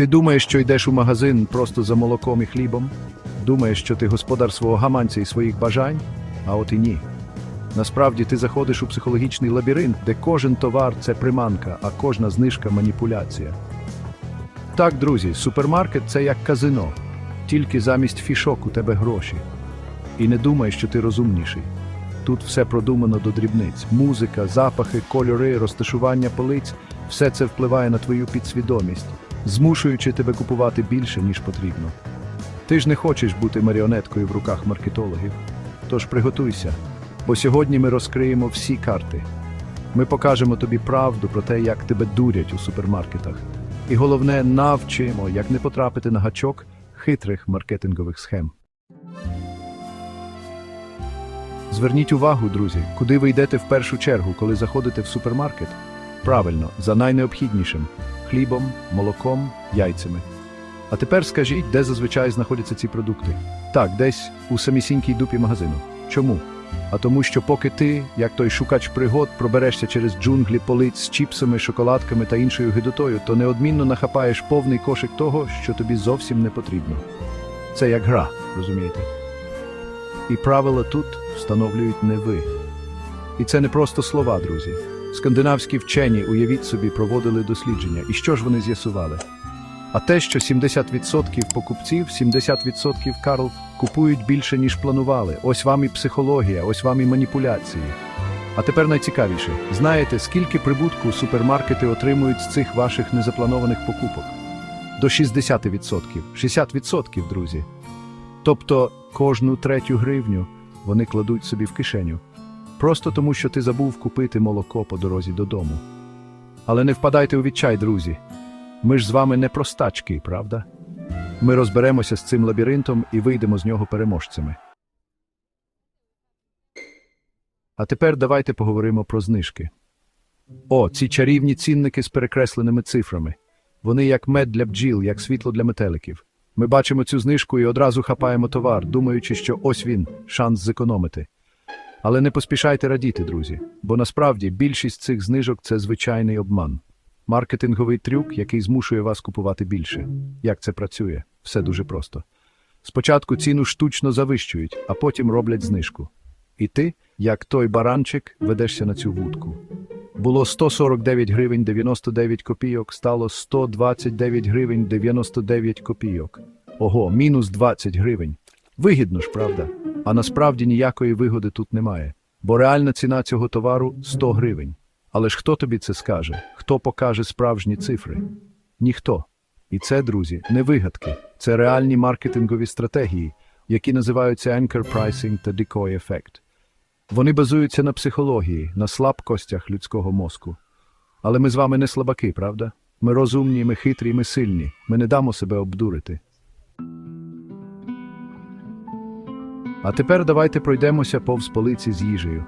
Ти думаєш, що йдеш у магазин просто за молоком і хлібом? Думаєш, що ти господар свого гаманця і своїх бажань? А от і ні. Насправді ти заходиш у психологічний лабіринт, де кожен товар це приманка, а кожна знижка маніпуляція. Так, друзі, супермаркет це як казино, тільки замість фішок у тебе гроші. І не думай, що ти розумніший. Тут все продумано до дрібниць: музика, запахи, кольори, розташування полиць все це впливає на твою підсвідомість, змушуючи тебе купувати більше, ніж потрібно. Ти ж не хочеш бути маріонеткою в руках маркетологів. Тож приготуйся, бо сьогодні ми розкриємо всі карти. Ми покажемо тобі правду про те, як тебе дурять у супермаркетах. І головне, навчимо, як не потрапити на гачок хитрих маркетингових схем. Зверніть увагу, друзі, куди ви йдете в першу чергу, коли заходите в супермаркет? Правильно, за найнеобхіднішим хлібом, молоком, яйцями. А тепер скажіть, де зазвичай знаходяться ці продукти? Так, десь у самісінькій дупі магазину. Чому? А тому, що поки ти, як той шукач пригод, проберешся через джунглі полиць з чіпсами, шоколадками та іншою гидотою, то неодмінно нахапаєш повний кошик того, що тобі зовсім не потрібно. Це як гра, розумієте? І правила тут встановлюють не ви. І це не просто слова, друзі. Скандинавські вчені, уявіть собі, проводили дослідження. І що ж вони з'ясували? А те, що 70% покупців, 70% Карл купують більше, ніж планували. Ось вам і психологія, ось вам і маніпуляції. А тепер найцікавіше. Знаєте, скільки прибутку супермаркети отримують з цих ваших незапланованих покупок? До 60%. 60%, друзі. Тобто кожну третю гривню вони кладуть собі в кишеню. Просто тому, що ти забув купити молоко по дорозі додому. Але не впадайте у відчай, друзі. Ми ж з вами не простачки, правда? Ми розберемося з цим лабіринтом і вийдемо з нього переможцями. А тепер давайте поговоримо про знижки. О, ці чарівні цінники з перекресленими цифрами. Вони як мед для бджіл, як світло для метеликів. Ми бачимо цю знижку і одразу хапаємо товар, думаючи, що ось він, шанс зекономити. Але не поспішайте радіти, друзі, бо насправді більшість цих знижок це звичайний обман. Маркетинговий трюк, який змушує вас купувати більше. Як це працює? Все дуже просто. Спочатку ціну штучно завищують, а потім роблять знижку. І ти, як той баранчик, ведешся на цю вудку. Було 149 гривень 99 копійок, стало 129 гривень 99 копійок. Ого, мінус 20 гривень. Вигідно ж, правда? А насправді ніякої вигоди тут немає, бо реальна ціна цього товару 100 гривень. Але ж хто тобі це скаже? Хто покаже справжні цифри? Ніхто. І це, друзі, не вигадки, це реальні маркетингові стратегії, які називаються anchor pricing та decoy ефект. Вони базуються на психології, на слабкостях людського мозку. Але ми з вами не слабаки, правда? Ми розумні, ми хитрі, ми сильні. Ми не дамо себе обдурити. А тепер давайте пройдемося повз полиці з їжею.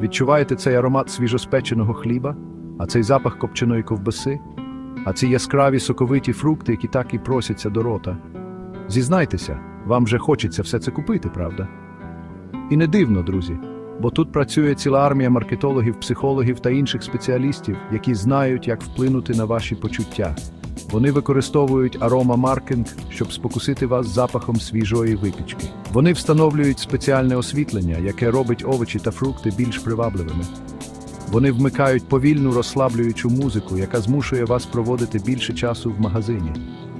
Відчуваєте цей аромат свіжоспеченого хліба, а цей запах копченої ковбаси, а ці яскраві соковиті фрукти, які так і просяться до рота. Зізнайтеся, вам же хочеться все це купити, правда? І не дивно, друзі, бо тут працює ціла армія маркетологів, психологів та інших спеціалістів, які знають, як вплинути на ваші почуття. Вони використовують аромамаркетинг, щоб спокусити вас запахом свіжої випічки. Вони встановлюють спеціальне освітлення, яке робить овочі та фрукти більш привабливими. Вони вмикають повільну розслаблюючу музику, яка змушує вас проводити більше часу в магазині.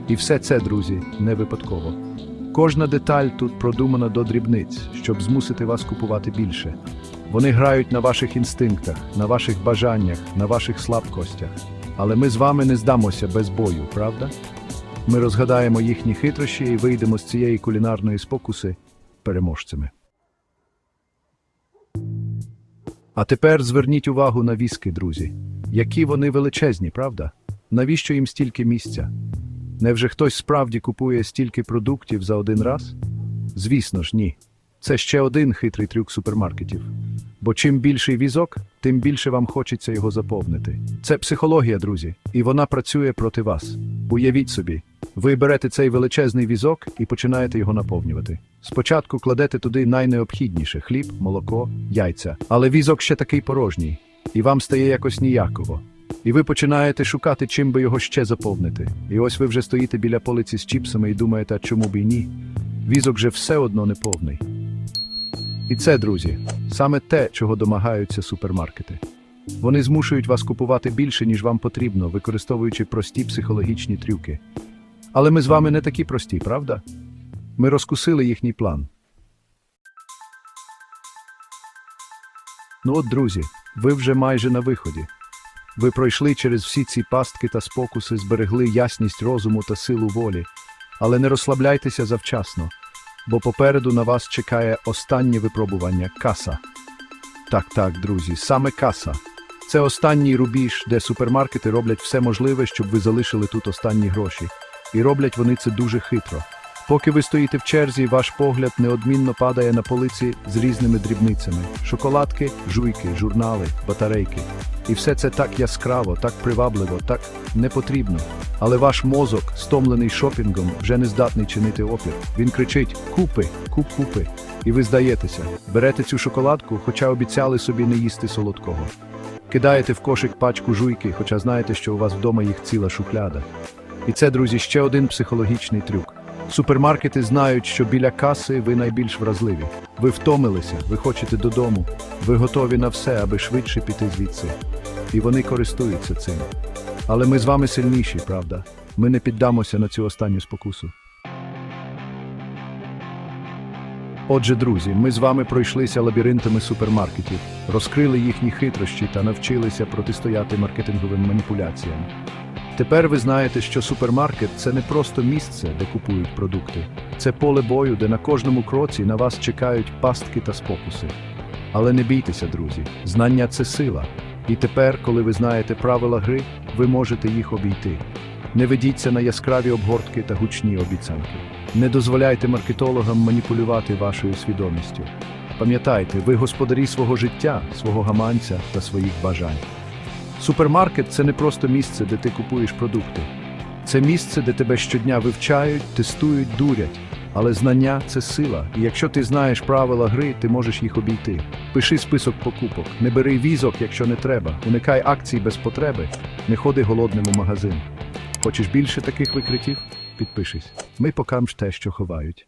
І все це, друзі, не випадково. Кожна деталь тут продумана до дрібниць, щоб змусити вас купувати більше. Вони грають на ваших інстинктах, на ваших бажаннях, на ваших слабкостях. Але ми з вами не здамося без бою, правда? Ми розгадаємо їхні хитрощі і вийдемо з цієї кулінарної спокуси переможцями. А тепер зверніть увагу на віски, друзі. Які вони величезні, правда? Навіщо їм стільки місця? Невже хтось справді купує стільки продуктів за один раз? Звісно ж, ні. Це ще один хитрий трюк супермаркетів. Бо чим більший візок, тим більше вам хочеться його заповнити. Це психологія, друзі, і вона працює проти вас. Уявіть собі, ви берете цей величезний візок і починаєте його наповнювати. Спочатку кладете туди найнеобхідніше хліб, молоко, яйця, але візок ще такий порожній, і вам стає якось ніяково. І ви починаєте шукати, чим би його ще заповнити. І ось ви вже стоїте біля полиці з чіпсами і думаєте, а чому б і ні? Візок же все одно не повний. І це, друзі, саме те, чого домагаються супермаркети. Вони змушують вас купувати більше, ніж вам потрібно, використовуючи прості психологічні трюки. Але ми з вами не такі прості, правда? Ми розкусили їхній план. Ну от, друзі, ви вже майже на виході. Ви пройшли через всі ці пастки та спокуси, зберегли ясність розуму та силу волі, але не розслабляйтеся завчасно, бо попереду на вас чекає останнє випробування каса. Так, так, друзі, саме каса. Це останній рубіж, де супермаркети роблять все можливе, щоб ви залишили тут останні гроші. І роблять вони це дуже хитро. Поки ви стоїте в черзі, ваш погляд неодмінно падає на полиці з різними дрібницями: шоколадки, жуйки, журнали, батарейки. І все це так яскраво, так привабливо, так не потрібно. Але ваш мозок, стомлений шопінгом, вже не здатний чинити опір. Він кричить: Купи, куп, купи. І ви здаєтеся, берете цю шоколадку, хоча обіцяли собі не їсти солодкого. Кидаєте в кошик пачку жуйки, хоча знаєте, що у вас вдома їх ціла шухляда. І це, друзі, ще один психологічний трюк. Супермаркети знають, що біля каси ви найбільш вразливі. Ви втомилися, ви хочете додому, ви готові на все, аби швидше піти звідси. І вони користуються цим. Але ми з вами сильніші, правда? Ми не піддамося на цю останню спокусу. Отже, друзі, ми з вами пройшлися лабіринтами супермаркетів, розкрили їхні хитрощі та навчилися протистояти маркетинговим маніпуляціям. Тепер ви знаєте, що супермаркет це не просто місце, де купують продукти, це поле бою, де на кожному кроці на вас чекають пастки та спокуси. Але не бійтеся, друзі, знання це сила. І тепер, коли ви знаєте правила гри, ви можете їх обійти. Не ведіться на яскраві обгортки та гучні обіцянки. Не дозволяйте маркетологам маніпулювати вашою свідомістю. Пам'ятайте, ви господарі свого життя, свого гаманця та своїх бажань. Супермаркет це не просто місце, де ти купуєш продукти. Це місце, де тебе щодня вивчають, тестують, дурять. Але знання це сила, і якщо ти знаєш правила гри, ти можеш їх обійти. Пиши список покупок, не бери візок, якщо не треба, уникай акцій без потреби, не ходи голодним у магазин. Хочеш більше таких викриттів? Підпишись. Ми покажемо те, що ховають.